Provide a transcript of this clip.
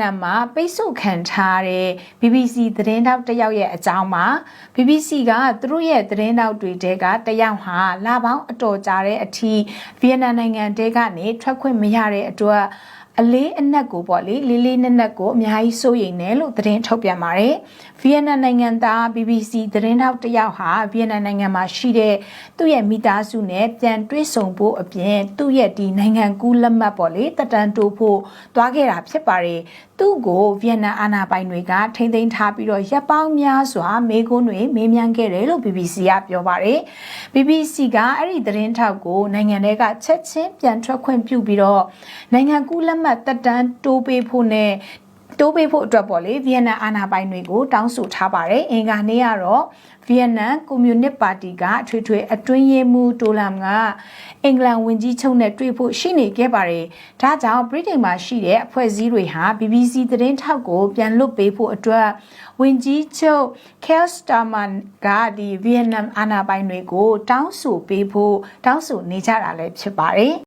နမ်မှာပိတ်ဆို့ခံထားတဲ့ BBC သတင်းတောက်တစ်ယောက်ရဲ့အကြောင်းမှာ BBC ကသူတို့ရဲ့သတင်းတောက်တွေတဲကတစ်ယောက်ဟာလာပေါင်းအတော်ကြာတဲ့အထိဗီယက်နမ်နိုင်ငံတဲကနေထွက်ခွင့်မရတဲ့အတွက် အလေးအနက်ကိုပေါ့လေလေးလေးနက်နက်ကိုအများကြီးစိုးရိမ်တယ်လို့သတင်းထုတ်ပြန်ပါတယ်။ဗီယက်နမ်နိုင်ငံသား BBC သတင်းတောက်တစ်ယောက်ဟာဗီယက်နမ်နိုင်ငံမှာရှိတဲ့သူ့ရဲ့မိသားစုနဲ့ပြန်တွေ့ဆုံဖို့အပြင်သူ့ရဲ့ဒီနိုင်ငံကူးလက်မှတ်ပေါ့လေတက်တန်းတိုးဖို့သွားခဲ့တာဖြစ်ပါတယ်။သူ့ကိုဗီယက်နမ်အာဏာပိုင်တွေကထိမ့်သိမ်းထားပြီးတော့ရပ်ပေါင်းများစွာမေးခွန်းတွေမေးမြန်းခဲ့တယ်လို့ BBC ကပြောပါတယ်။ BBC ကအဲ့ဒီသတင်းထောက်ကိုနိုင်ငံတွေကချက်ချင်းပြန်ထွက်ခွင့်ပြုပြီးတော့နိုင်ငံကူးလက်မှတ်တက်တန်းတိုးပေးဖို့နဲ့တိုးပေးဖို့အတွက်ပေါ့လေဗီယက်နမ်အာဏာပိုင်တွေကိုတောင်းဆိုထားပါတယ်အင်္ဂါနေ့ကတော့ဗီယက်နမ်ကွန်မြူနစ်ပါတီကအထွေထွေအတွင်းရေးမှူးတိုလမ်ကအင်္ဂလန်ဝန်ကြီးချုပ်နဲ့တွေ့ဖို့ရှိနေခဲ့ပါတယ်ဒါကြောင့်ဗြိတိန်မှာရှိတဲ့အဖွဲ့အစည်းတွေဟာ BBC သတင်းထောက်ကိုပြန်လွတ်ပေးဖို့အတွက်ဝန်ကြီးချုပ် Keir Starmer ကဒီဗီယက်နမ်အာဏာပိုင်တွေကိုတောင်းဆိုပေးဖို့တောင်းဆိုနေကြတာလည်းဖြစ်ပါတယ်